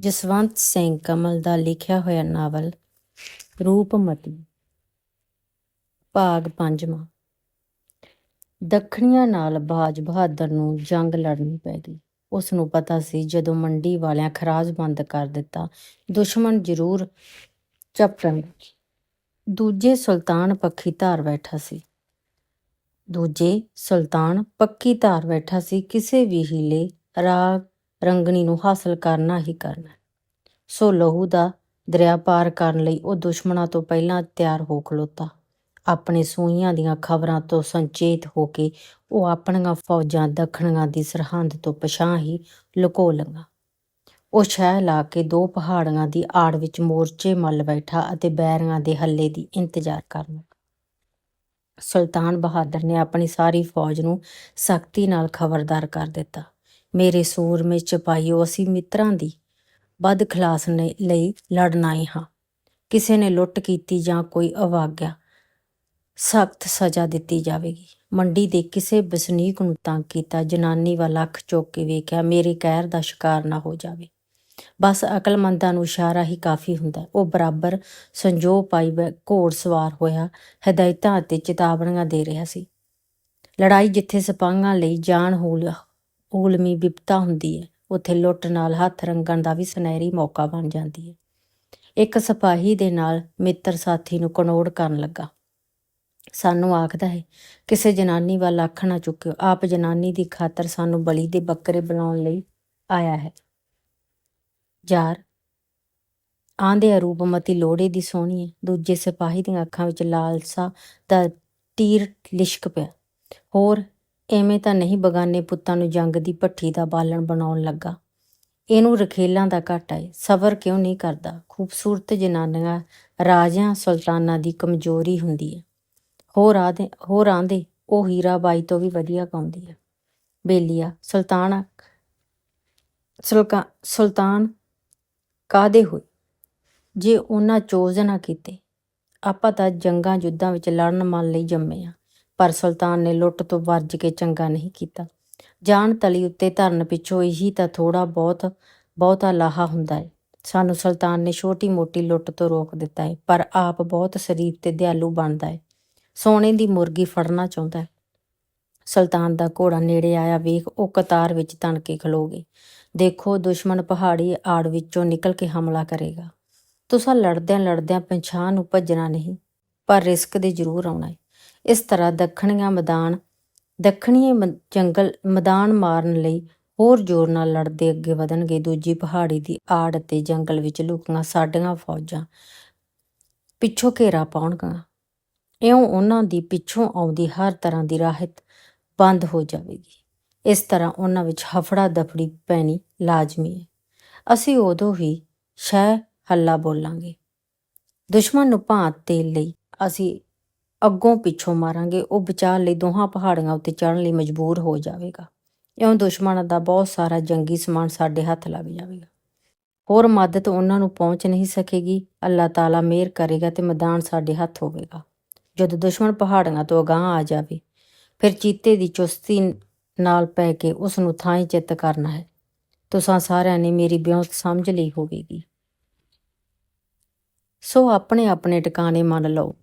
ਜਸਵੰਤ ਸਿੰਘ ਕਮਲ ਦਾ ਲਿਖਿਆ ਹੋਇਆ ਨਾਵਲ ਰੂਪਮਤੀ ਭਾਗ ਪੰਜਵਾਂ। ਦੱਖਣੀਆਂ ਨਾਲ ਬਾਜ ਬਹਾਦਰ ਨੂੰ ਜੰਗ ਲੜਨੀ ਪੈ ਗਈ। ਉਸ ਨੂੰ ਪਤਾ ਸੀ ਜਦੋਂ ਮੰਡੀ ਵਾਲਿਆਂ ਖਰਾਜ ਬੰਦ ਕਰ ਦਿੱਤਾ, ਦੁਸ਼ਮਣ ਜ਼ਰੂਰ ਝਪਟਣ ਦੂਜੇ ਸੁਲਤਾਨ ਪੱਖੀ ਧਾਰ ਬੈਠਾ ਸੀ। ਦੂਜੇ ਸੁਲਤਾਨ ਪੱਕੀ ਧਾਰ ਬੈਠਾ ਸੀ ਕਿਸੇ ਵੀ ਹੀਲੇ ਰਾਗ ਰੰਗਣੀ ਨੂੰ ਹਾਸਲ ਕਰਨਾ ਹੀ ਕਰਨਾ। ਸੋ ਲਹੂ ਦਾ ਦਰਿਆ ਪਾਰ ਕਰਨ ਲਈ ਉਹ ਦੁਸ਼ਮਣਾਂ ਤੋਂ ਪਹਿਲਾਂ ਤਿਆਰ ਹੋ ਖਲੋਤਾ। ਆਪਣੇ ਸੂਈਆਂ ਦੀਆਂ ਖਬਰਾਂ ਤੋਂ ਸੰਚੇਤ ਹੋ ਕੇ ਉਹ ਆਪਣੀਆਂ ਫੌਜਾਂ ਦੱਖਣੀਆਂ ਦੀ ਸਰਹੰਦ ਤੋਂ ਪਛਾਂ ਹੀ ਲੁਕੋ ਲੰਗਾ ਉਹ ਸ਼ਹਿ ਲਾ ਕੇ ਦੋ ਪਹਾੜੀਆਂ ਦੀ ਆੜ ਵਿੱਚ ਮੋਰਚੇ ਮੱਲ ਬੈਠਾ ਅਤੇ ਬੈਰੀਆਂ ਦੇ ਹੱਲੇ ਦੀ ਇੰਤਜ਼ਾਰ ਕਰਨ ਸੁਲਤਾਨ ਬਹਾਦਰ ਨੇ ਆਪਣੀ ਸਾਰੀ ਫੌਜ ਨੂੰ ਸਖਤੀ ਨਾਲ ਖਬਰਦਾਰ ਕਰ ਦਿੱਤਾ। ਮੇਰੇ ਸੂਰਮੇ ਚਪਾਈਓ ਅਸੀਂ ਮਿੱਤਰਾਂ ਦੀ। ਵੱਧ ਖਲਾਸ ਲਈ ਲੜਨ ਆਏ ਹਾਂ। ਕਿਸੇ ਨੇ ਲੁੱਟ ਕੀਤੀ ਜਾਂ ਕੋਈ ਅਵਾਗਿਆ, ਸਖਤ ਸਜ਼ਾ ਦਿੱਤੀ ਜਾਵੇਗੀ। ਮੰਡੀ ਦੇ ਕਿਸੇ ਵਸਨੀਕ ਨੂੰ ਤੰਗ ਕੀਤਾ, ਜਨਾਨੀ ਵੱਲ ਅੱਖ ਚੁੱਕ ਕੇ ਵੇਖਿਆ, ਮੇਰੇ ਕਹਿਰ ਦਾ ਸ਼ਿਕਾਰ ਨਾ ਹੋ ਜਾਵੇ। ਬਸ ਅਕਲਮੰਦਾਂ ਨੂੰ ਇਸ਼ਾਰਾ ਹੀ ਕਾਫੀ ਹੁੰਦਾ। ਉਹ ਬਰਾਬਰ ਸੰਜੋ ਪਾਈ ਬੈ- ਘੋੜ ਸਵਾਰ ਹੋਇਆ, ਹਦਾਇਤਾਂ ਅਤੇ ਚੇਤਾਵਨੀਆਂ ਦੇ ਰਿਹਾ ਸੀ। ਲੜਾਈ ਜਿੱਥੇ ਸਿਪਾਹੀਆਂ ਲਈ ਜਾਨ ਹੂਲ ਹੂਲਮੀ ਵਿਪਤਾ ਹੁੰਦੀ ਹੈ ਉੱਥੇ ਲੁੱਟ ਨਾਲ ਹੱਥ ਰੰਗਣ ਦਾ ਵੀ ਸੁਨਹਿਰੀ ਮੌਕਾ ਬਣ ਜਾਂਦੀ ਹੈ ਇੱਕ ਸਿਪਾਹੀ ਦੇ ਨਾਲ ਮਿੱਤਰ ਸਾਥੀ ਨੂੰ ਕਨੋੜ ਕਰਨ ਲੱਗਾ। ਸਾਨੂੰ ਆਖਦਾ ਹੈ, ਕਿਸੇ ਜਨਾਨੀ ਵੱਲ ਅੱਖ ਨਾ ਚੁੱਕਿਓ। ਆਪ ਜਨਾਨੀ ਦੀ ਖਾਤਰ ਸਾਨੂੰ ਬਲੀ ਦੇ ਬੱਕਰੇ ਬਣਾਉਣ ਲਈ ਆਇਆ ਹੈ। ਯਾਰ ਆਂਦੇ ਰੂਪਮਤੀ ਲੋੜੇ ਦੀ ਸੋਹਣੀ ਹੈ ਦੂਜੇ ਸਿਪਾਹੀ ਦੀਆਂ ਅੱਖਾਂ ਵਿੱਚ ਲਾਲਸਾ ਦਾ ਤੀਰ ਲਿਸ਼ਕ ਪਿਆ। ਹੋਰ ਐਵੇਂ ਤਾਂ ਨਹੀਂ ਬਗਾਨੇ ਪੁੱਤਾਂ ਨੂੰ ਜੰਗ ਦੀ ਭੱਠੀ ਦਾ ਬਾਲਣ ਬਣਾਉਣ ਲੱਗਾ। ਇਹਨੂੰ ਰਖੇਲਾਂ ਦਾ ਘਾਟਾ ਹੈ ਸਬਰ ਕਿਉਂ ਨਹੀਂ ਕਰਦਾ? ਖੂਬਸੂਰਤ ਜਨਾਨੀਆਂ, ਰਾਜਿਆਂ, ਸੁਲਤਾਨਾਂ ਦੀ ਕਮਜ਼ੋਰੀ ਹੁੰਦੀ ਹੈ ਹੋਰ ਆਦੇ, ਹੋਰ ਆਂਦੇ, ਉਹ ਹੀਰਾ ਬਾਈ ਤੋਂ ਵੀ ਵਧੀਆ ਗਾਉਂਦੀ ਹੈ ਬੇਲੀਆ, ਸੁਲਤਾਨ ਸੁਲਕਾ, ਸੁਲਤਾਨ ਕਾਦੇ ਹੋਏ? ਜੇ ਉਹਨਾਂ ਚੋਜ਼ ਨਾ ਕੀਤੇ, ਆਪਾਂ ਤਾਂ ਜੰਗਾਂ ਯੁੱਧਾਂ ਵਿੱਚ ਲੜਨ ਮਨ ਲਈ ਜੰਮੇ ਆ। ਪਰ ਸੁਲਤਾਨ ਨੇ ਲੁੱਟ ਤੋਂ ਵਰਜ ਕੇ ਚੰਗਾ ਨਹੀਂ ਕੀਤਾ। ਜਾਨ ਤਲੀ ਉੱਤੇ ਧਰਨ ਪਿੱਛੋਂ ਇਹੀ ਤਾਂ ਥੋੜਾ ਬਹੁਤ, ਬਹੁਤਾ ਲਾਹਾ ਹੁੰਦਾ ਹੈ ਸਾਨੂੰ ਸੁਲਤਾਨ ਨੇ ਛੋਟੀ ਮੋਟੀ ਲੁੱਟ ਤੋਂ ਰੋਕ ਦਿੱਤਾ ਹੈ ਪਰ ਆਪ ਬਹੁਤ ਸ਼ਰੀਫ ਤੇ ਦਿਆਲੂ ਬਣਦਾ ਹੈ ਸੋਨੇ ਦੀ ਮੁਰਗੀ ਫੜਨਾ ਚਾਹੁੰਦਾ ਹੈ ਸੁਲਤਾਨ ਦਾ ਘੋੜਾ ਨੇੜੇ ਆਇਆ ਵੇਖ ਉਹ ਕਤਾਰ ਵਿੱਚ ਤਣ ਕੇ ਖਲੋਗੇ ਦੇਖੋ, ਦੁਸ਼ਮਣ ਪਹਾੜੀ ਆੜ ਵਿੱਚੋਂ ਨਿਕਲ ਕੇ ਹਮਲਾ ਕਰੇਗਾ। ਤੁਸੀਂ ਲੜਦਿਆਂ ਲੜਦਿਆਂ ਪਛਾਣ ਨੂੰ ਭੱਜਣਾ ਨਹੀਂ, ਪਰ ਰਿਸਕ ਦੇ ਜ਼ਰੂਰ ਆਉਣਾ ਹੈ ਇਸ ਤਰ੍ਹਾਂ ਦੱਖਣੀਆਂ ਮੈਦਾਨ ਦੱਖਣੀ ਜੰਗਲ ਮੈਦਾਨ ਮਾਰਨ ਲਈ ਹੋਰ ਜ਼ੋਰ ਨਾਲ ਲੜਦੇ ਅੱਗੇ ਵਧਣਗੇ। ਦੂਜੀ ਪਹਾੜੀ ਦੀ ਆੜ ਅਤੇ ਜੰਗਲ ਵਿੱਚ ਲੁਕੀਆਂ ਸਾਡੀਆਂ ਫੌਜਾਂ ਪਿੱਛੋਂ ਘੇਰਾ ਪਾਉਣਗੀਆਂ। ਇਉਂ ਉਹਨਾਂ ਦੀ ਪਿੱਛੋਂ ਆਉਂਦੀ ਹਰ ਤਰ੍ਹਾਂ ਦੀ ਰਾਹਤ ਬੰਦ ਹੋ ਜਾਵੇਗੀ। ਇਸ ਤਰ੍ਹਾਂ ਉਹਨਾਂ ਵਿੱਚ ਹਫੜਾ ਦਫੜੀ ਪੈਣੀ ਲਾਜ਼ਮੀ ਹੈ। ਅਸੀਂ ਉਦੋਂ ਹੀ ਸ਼ਹਿ ਹੱਲਾ ਬੋਲਾਂਗੇ। ਦੁਸ਼ਮਣ ਨੂੰ ਭਾਂਤ ਦੇਣ ਲਈ ਅਸੀਂ ਅੱਗੋਂ ਪਿੱਛੋਂ ਮਾਰਾਂਗੇ, ਉਹ ਬਚਾਅ ਲਈ ਦੋਹਾਂ ਪਹਾੜੀਆਂ ਉੱਤੇ ਚੜ੍ਹਨ ਲਈ ਮਜਬੂਰ ਹੋ ਜਾਵੇਗਾ। ਇਉਂ ਦੁਸ਼ਮਣ ਦਾ ਬਹੁਤ ਸਾਰਾ ਜੰਗੀ ਸਮਾਨ ਸਾਡੇ ਹੱਥ ਲੱਗ ਜਾਵੇਗਾ। ਹੋਰ ਮਦਦ ਉਹਨਾਂ ਨੂੰ ਪਹੁੰਚ ਨਹੀਂ ਸਕੇਗੀ। ਅੱਲਾਹ ਤਾਲਾ ਮਿਹਰ ਕਰੇਗਾ ਤੇ ਮੈਦਾਨ ਸਾਡੇ ਹੱਥ ਹੋਵੇਗਾ। ਜਦੋਂ ਦੁਸ਼ਮਣ ਪਹਾੜੀਆਂ ਤੋਂ ਅਗਾਂਹ ਆ ਜਾਵੇ, ਫਿਰ ਚੀਤੇ ਦੀ ਚੁਸਤੀ ਨਾਲ ਪੈ ਕੇ ਉਸ ਨੂੰ ਥਾਂ ਚਿੱਤ ਕਰਨਾ ਹੈ। ਤੁਸਾਂ ਸਾਰਿਆਂ ਨੇ ਮੇਰੀ ਬਿਉਂਤ ਸਮਝ ਲਈ ਹੋਵੇਗੀ। ਸੋ ਆਪਣੇ ਆਪਣੇ ਟਿਕਾਣੇ ਮੰਨ ਲਓ।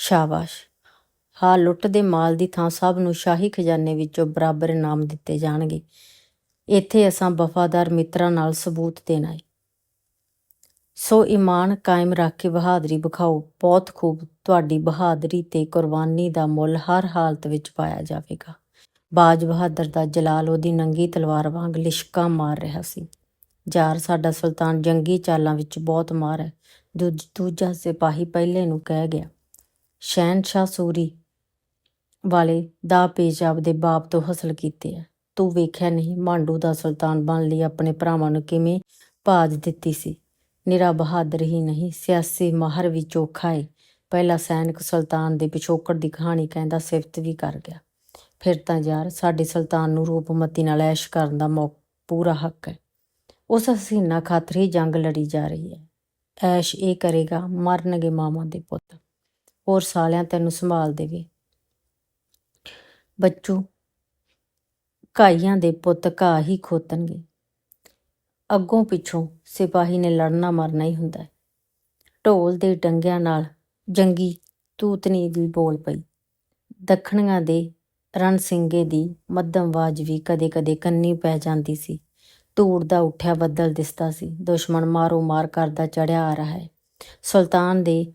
ਸ਼ਾਬਾਸ਼। ਹਾਂ, ਲੁੱਟ ਦੇ ਮਾਲ ਦੀ ਥਾਂ ਸਭ ਨੂੰ ਸ਼ਾਹੀ ਖਜ਼ਾਨੇ ਵਿੱਚੋਂ ਬਰਾਬਰ ਇਨਾਮ ਦਿੱਤੇ ਜਾਣਗੇ। ਇੱਥੇ ਅਸਾਂ ਵਫਾਦਾਰ ਮਿੱਤਰਾਂ ਨਾਲ ਸਬੂਤ ਦੇਣਾ ਹੈ ਸੋ ਈਮਾਨ ਕਾਇਮ ਰੱਖ ਕੇ ਬਹਾਦਰੀ ਵਿਖਾਓ। ਬਹੁਤ ਖੂਬ ਤੁਹਾਡੀ ਬਹਾਦਰੀ ਤੇ ਕੁਰਬਾਨੀ ਦਾ ਮੁੱਲ ਹਰ ਹਾਲਤ ਵਿੱਚ ਪਾਇਆ ਜਾਵੇਗਾ। ਬਾਜ ਬਹਾਦਰ ਦਾ ਜਲਾਲ ਉਹਦੀ ਨੰਗੀ ਤਲਵਾਰ ਵਾਂਗ ਲਿਸ਼ਕਾਂ ਮਾਰ ਰਿਹਾ ਸੀ। ਜਾਰ ਸਾਡਾ ਸੁਲਤਾਨ ਜੰਗੀ ਚਾਲਾਂ ਵਿੱਚ ਬਹੁਤ ਮਾਰ ਹੈ। ਦੂਜ- ਦੂਜਾ ਸਿਪਾਹੀ ਪਹਿਲੇ ਨੂੰ ਕਹਿ ਗਿਆ ਸ਼ਹਿਨਸ਼ਾਹ ਸੂਰੀ ਵਾਲੇ ਦਾ ਪੇਸ਼ਾਬ ਦੇ ਬਾਪ ਤੋਂ ਹਾਸਲ ਕੀਤੇ ਆ। ਤੂੰ ਵੇਖਿਆ ਨਹੀਂ ਮਾਂਡੂ ਦਾ ਸੁਲਤਾਨ ਬਣ ਲਈ ਆਪਣੇ ਭਰਾਵਾਂ ਨੂੰ ਕਿਵੇਂ ਭਾਜ ਦਿੱਤੀ ਸੀ। ਨਿਰਾ ਬਹਾਦਰ ਹੀ ਨਹੀਂ, ਸਿਆਸੀ ਮਾਹਰ ਵੀ ਚੋਖਾ ਏ। ਪਹਿਲਾ ਸੈਨਿਕ ਸੁਲਤਾਨ ਦੇ ਪਿਛੋਕੜ ਦੀ ਕਹਾਣੀ ਕਹਿੰਦਾ ਸਿਫਤ ਵੀ ਕਰ ਗਿਆ। ਫਿਰ ਤਾਂ ਯਾਰ ਸਾਡੇ ਸੁਲਤਾਨ ਨੂੰ ਰੂਪਮਤੀ ਨਾਲ ਐਸ਼ ਕਰਨ ਦਾ ਮੌ, ਪੂਰਾ ਹੱਕ ਹੈ। ਉਸ ਹਸੀਨਾ ਖਾਤਰ ਹੀ ਜੰਗ ਲੜੀ ਜਾ ਰਹੀ ਹੈ। ਐਸ਼ ਇਹ ਕਰੇਗਾ, ਮਰਨਗੇ ਮਾਵਾਂ ਦੇ ਪੁੱਤ। ਹੋਰ ਸਾਲਿਆਂ ਤੈਨੂੰ ਸੰਭਾਲ ਦੇਵੇ। ਬੱਚੂ ਕਾਈਆਂ ਦੇ ਪੁੱਤ ਘਾਹ ਹੀ ਖੋਤਣਗੇ। ਅੱਗੋਂ ਪਿੱਛੋਂ ਸਿਪਾਹੀ ਨੇ ਲੜਨਾ ਮਰਨਾ ਹੀ ਹੁੰਦਾ ਹੈ। ਢੋਲ ਦੇ ਡੰਗਿਆਂ ਨਾਲ ਜੰਗੀ ਤੂਤਨੀ ਵੀ ਬੋਲ ਪਈ। ਦੱਖਣੀਆਂ ਦੇ ਰਣ ਸਿੰਘੇ ਦੀ ਮੱਧਮ ਆਵਾਜ਼ ਵੀ ਕਦੇ-ਕਦੇ ਕੰਨੀ ਪੈ ਜਾਂਦੀ ਸੀ। ਧੂੜ ਦਾ ਉੱਠਿਆ ਬੱਦਲ ਦਿਸਦਾ ਸੀ। ਦੁਸ਼ਮਣ ਮਾਰੋ ਮਾਰ ਕਰਦਾ ਚੜਿਆ ਆ ਰਿਹਾ ਹੈ। ਸੁਲਤਾਨ ਦੇ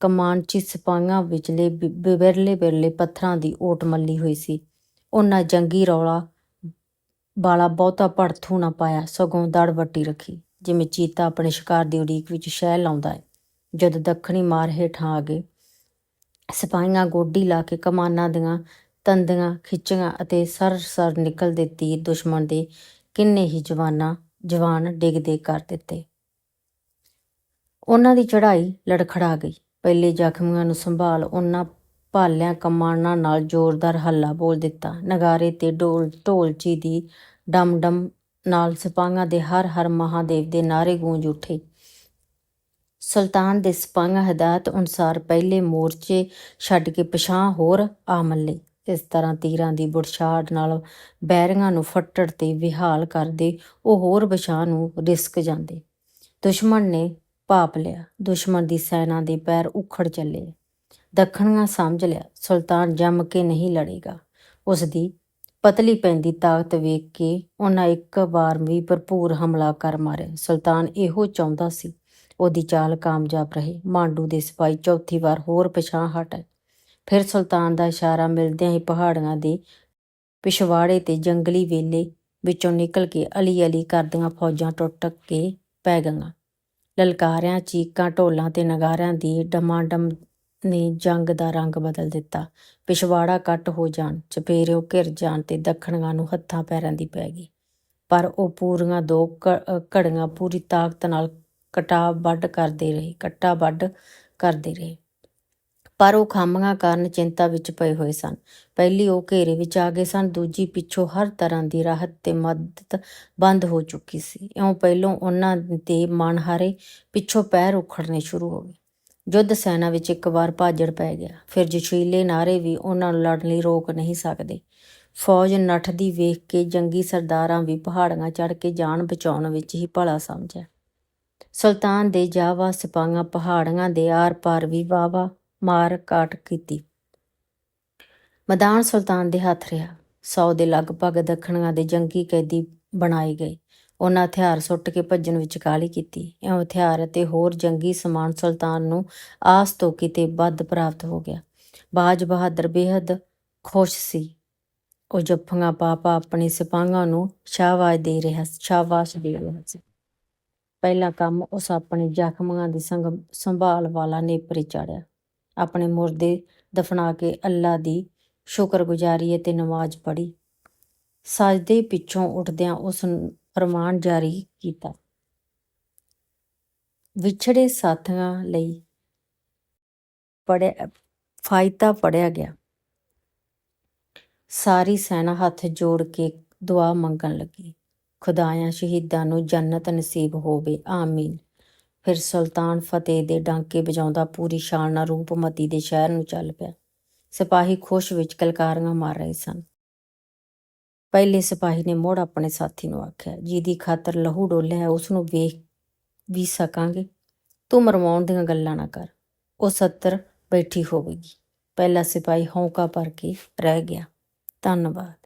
ਕਮਾਂਚੀ ਸਿਪਾਹੀਆਂ ਵਿਚਲੇ ਬਿਰਲੇ ਬਿਰਲੇ ਪੱਥਰਾਂ ਦੀ ਓਟ ਮੱਲੀ ਹੋਈ ਸੀ। ਉਹਨਾਂ ਜੰਗੀ ਰੌਲਾ ਬਾਲਾ ਬਹੁਤਾ ਭੜਥੂ ਨਾ ਪਾਇਆ, ਸਗੋਂ ਦੜ ਵੱਟੀ ਰੱਖੀ, ਜਿਵੇਂ ਚੀਤਾ ਆਪਣੇ ਸ਼ਿਕਾਰ ਦੀ ਉਡੀਕ ਵਿੱਚ ਸ਼ਹਿ ਲਾਉਂਦਾ ਹੈ ਜਦ ਦੱਖਣੀ ਮਾਰ ਹੇਠਾਂ ਆ ਗਏ ਸਿਪਾਹੀਆਂ ਗੋਡੀ ਲਾ ਕੇ ਕਮਾਨਾਂ ਦੀਆਂ ਤੰਦੀਆਂ ਖਿੱਚੀਆਂ ਅਤੇ ਸਰ ਸਰ ਨਿਕਲਦੇ ਤੀਰ ਦੁਸ਼ਮਣ ਦੇ ਕਿੰਨੇ ਹੀ ਜਵਾਨਾਂ, ਜਵਾਨ ਡਿੱਗਦੇ ਕਰ ਦਿੱਤੇ। ਉਹਨਾਂ ਦੀ ਚੜ੍ਹਾਈ ਲੜਖੜਾ ਗਈ। ਪਹਿਲੇ ਜ਼ਖਮੀਆਂ ਨੂੰ ਸੰਭਾਲ ਉਹਨਾਂ ਭਾਲਿਆਂ ਕਮਾਨਾਂ ਨਾਲ ਜ਼ੋਰਦਾਰ ਹੱਲਾ ਬੋਲ ਦਿੱਤਾ। ਨਗਾਰੇ ਤੇ ਢੋਲ ਢੋਲਚੀ ਦੀ ਡਮ ਨਾਲ ਸਿਪਾਹੀਆਂ ਦੇ ਹਰ ਹਰ ਮਹਾਦੇਵ ਦੇ ਨਾਰੇ ਗੂੰਜ ਉੱਠੇ। ਸੁਲਤਾਨ ਦੇ ਸਿਪਾਹੀਆਂ ਹਦਾਇਤ ਅਨੁਸਾਰ ਪਹਿਲੇ ਮੋਰਚੇ ਛੱਡ ਕੇ ਪਛਾਂ ਹੋਰ ਆ ਮੱਲੇ। ਇਸ ਤਰ੍ਹਾਂ ਤੀਰਾਂ ਦੀ ਬੁਰਛਾੜ ਨਾਲ ਬੈਰੀਆਂ ਨੂੰ ਫੱਟੜ ਤੇ ਵਿਹਾਲ ਕਰਦੇ ਉਹ ਹੋਰ ਪਛਾਂ ਨੂੰ ਰਿਸਕ ਜਾਂਦੇ। ਦੁਸ਼ਮਣ ਨੇ ਭਾਪ ਲਿਆ। ਦੁਸ਼ਮਣ ਦੀ ਸੈਨਾ ਦੇ ਪੈਰ ਉਖੜ ਚੱਲੇ। ਦੱਖਣੀਆਂ ਸਮਝ ਲਿਆ, ਸੁਲਤਾਨ ਜੰਮ ਕੇ ਨਹੀਂ ਲੜੇਗਾ। ਉਸ ਦੀ ਪਤਲੀ ਪੈਂਦੀ ਤਾਕਤ ਵੇਖ ਕੇ ਉਹਨਾਂ ਇੱਕ ਵਾਰ ਵੀ ਭਰਪੂਰ ਹਮਲਾ ਕਰ ਮਾਰਿਆ ਸੁਲਤਾਨ ਇਹੋ ਚਾਹੁੰਦਾ ਸੀ, ਉਹਦੀ ਚਾਲ ਕਾਮਯਾਬ ਰਹੇ। ਮਾਂਡੂ ਦੇ ਸਿਪਾਹੀ ਚੌਥੀ ਵਾਰ ਹੋਰ ਪਛਾਂ ਹਟੇ ਫਿਰ ਸੁਲਤਾਨ ਦਾ ਇਸ਼ਾਰਾ ਮਿਲਦਿਆਂ ਹੀ ਪਹਾੜੀਆਂ ਦੇ ਪਿਛਵਾੜੇ ਤੇ ਜੰਗਲੀ ਵੇਲੇ ਵਿੱਚੋਂ ਨਿਕਲ ਕੇ ਅਲੀ ਅਲੀ ਕਰਦੀਆਂ ਫੌਜਾਂ ਟੁੱਟ ਕੇ ਪੈ ਗਈਆਂ। ਲਲਕਾਰਿਆਂ, ਚੀਕਾਂ, ਢੋਲਾਂ ਤੇ ਨਗਾਰਿਆਂ ਦੀ ਡਮਾਡਮ ਨੇ ਜੰਗ ਦਾ ਰੰਗ ਬਦਲ ਦਿੱਤਾ। ਪਿਛਵਾੜਾ ਕੱਟ ਹੋ ਜਾਣ, ਚਪੇਰਿਓ ਘਿਰ ਜਾਣ ਤੇ ਦੱਖਣੀਆਂ ਨੂੰ ਹੱਥਾਂ ਪੈਰਾਂ ਦੀ ਪੈ ਗਈ। ਪਰ ਉਹ ਪੂਰੀਆਂ ਦੋ ਘੜੀਆਂ ਪੂਰੀ ਤਾਕਤ ਨਾਲ ਕਟਾ ਵੱਢ ਕਰਦੇ ਰਹੇ, ਕੱਟਾ ਵੱਢ ਕਰਦੇ ਰਹੇ। ਪਰ ਉਹ ਖਾਮੀਆਂ ਕਾਰਨ ਚਿੰਤਾ ਵਿੱਚ ਪਏ ਹੋਏ ਸਨ। ਪਹਿਲੀ ਉਹ ਘੇਰੇ ਵਿੱਚ ਆ ਗਏ ਸਨ, ਦੂਜੀ ਪਿੱਛੋਂ ਹਰ ਤਰ੍ਹਾਂ ਦੀ ਰਾਹਤ ਤੇ ਮਦਦ ਬੰਦ ਹੋ ਚੁੱਕੀ ਸੀ। ਇਉਂ ਪਹਿਲੋਂ ਉਹਨਾਂ ਦੇ ਮਨਹਾਰੇ ਪਿੱਛੋਂ ਪੈਰ ਉਖੜਨੇ ਸ਼ੁਰੂ ਹੋ ਗਏ। ਯੁੱਧ ਸੈਨਾ ਵਿੱਚ ਇੱਕ ਵਾਰ ਭਾਜੜ ਪੈ ਗਿਆ। ਫਿਰ ਜਸ਼ੀਲੇ ਨਾਰੇ ਵੀ ਉਹਨਾਂ ਨੂੰ ਲੜਨ ਲਈ ਰੋਕ ਨਹੀਂ ਸਕਦੇ। ਫੌਜ ਨੱਠਦੀ ਵੇਖ ਕੇ ਜੰਗੀ ਸਰਦਾਰਾਂ ਵੀ ਪਹਾੜਾਂ ਚੜ੍ਹ ਕੇ ਜਾਨ ਬਚਾਉਣ ਵਿੱਚ ਹੀ ਭਲਾ ਸਮਝਿਆ। ਸੁਲਤਾਨ ਦੇ ਜਾਵਾ ਸਿਪਾਹੀਆਂ ਪਹਾੜਾਂ ਦੇ ਆਰ-ਪਾਰ ਵੀ ਵਾਵਾ ਮਾਰ ਕਾਟ ਕੀਤੀ। ਮੈਦਾਨ ਸੁਲਤਾਨ ਦੇ ਹੱਥ ਰਿਹਾ। 100 ਦੇ ਲਗਭਗ ਦੱਖਣੀਆਂ ਦੇ ਜੰਗੀ ਕੈਦੀ ਬਣਾਏ ਗਏ। ਉਹਨਾਂ ਹਥਿਆਰ ਸੁੱਟ ਕੇ ਭੱਜਣ ਵਿੱਚ ਕਾਹਲੀ ਕੀਤੀ। ਇਹ ਹਥਿਆਰ ਅਤੇ ਹੋਰ ਜੰਗੀ ਸਮਾਨ ਸੁਲਤਾਨ ਨੂੰ ਆਸ ਤੋਂ ਕਿਤੇ ਵੱਧ ਪ੍ਰਾਪਤ ਹੋ ਗਿਆ। ਬਾਜ ਬਹਾਦਰ ਬੇहद ਖੁਸ਼ ਸੀ। ਉਹ ਜੱਫੀਆਂ ਪਾਪਾ ਆਪਣੇ ਸਿਪਾਹੀਆਂ ਨੂੰ ਸ਼ਾਬਾਸ਼ ਦੇ ਰਿਹਾ ਸ਼ਾਬਾਸ਼ ਦੇ ਰਿਹਾ ਸੀ। ਪਹਿਲਾ ਕੰਮ ਉਸ ਆਪਣੇ ਜ਼ਖਮਾਂ ਦੀ ਸੰਗ ਸੰਭਾਲ ਵਾਲਾ ਨੇਪਰੇ ਚਾੜਿਆ। ਆਪਣੇ ਮੁਰਦੇ ਦਫਨਾ ਕੇ ਅੱਲਾ ਦੀ ਸ਼ੁਕਰਗੁਜ਼ਾਰੀ ਅਤੇ ਨਮਾਜ਼ ਪੜ੍ਹੀ। ਸਜਦੇ ਪਿੱਛੋਂ ਉੱਠਦਿਆਂ ਉਸ ਨੂੰ ਫਰਮਾਨ ਜਾਰੀ ਕੀਤਾ। ਵਿਛੜੇ ਸਾਥੀਆਂ ਲਈ ਪੜਿਆ ਫਾਇਦਾ ਪੜਿਆ ਗਿਆ। ਸਾਰੀ ਸੈਨਾ ਹੱਥ ਜੋੜ ਕੇ ਦੁਆ ਮੰਗਣ ਲੱਗੀ। ਖੁਦਾਇਆ ਸ਼ਹੀਦਾਂ ਨੂੰ ਜੰਨਤ ਨਸੀਬ ਹੋਵੇ, ਆਮੀਨ। ਫਿਰ ਸੁਲਤਾਨ ਫਤਿਹ ਦੇ ਡਾਂਕੇ ਵਜਾਉਂਦਾ ਪੂਰੀ ਸ਼ਾਨ ਨਾਲ ਰੂਪਮਤੀ ਦੇ ਸ਼ਹਿਰ ਨੂੰ ਚੱਲ ਪਿਆ। ਸਿਪਾਹੀ ਖੁਸ਼ ਵਿੱਚ ਕਲਕਾਰੀਆਂ ਮਾਰ ਰਹੇ ਸਨ। ਪਹਿਲੇ ਸਿਪਾਹੀ ਨੇ ਮੋੜ ਆਪਣੇ ਸਾਥੀ ਨੂੰ ਆਖਿਆ, ਜਿਹਦੀ ਖਾਤਰ ਲਹੂ ਡੋਲਿਆ ਉਸ ਨੂੰ ਵੇਖ ਵੀ ਸਕਾਂਗੇ। ਤੂੰ ਮਰਵਾਉਣ ਦੀਆਂ ਗੱਲਾਂ ਨਾ ਕਰ। ਉਹ 70 ਬੈਠੀ ਹੋਵੇਗੀ। ਪਹਿਲਾ ਸਿਪਾਹੀ ਹੌਂਕਾ ਭਰ ਕੇ ਰਹਿ ਗਿਆ। ਧੰਨਵਾਦ।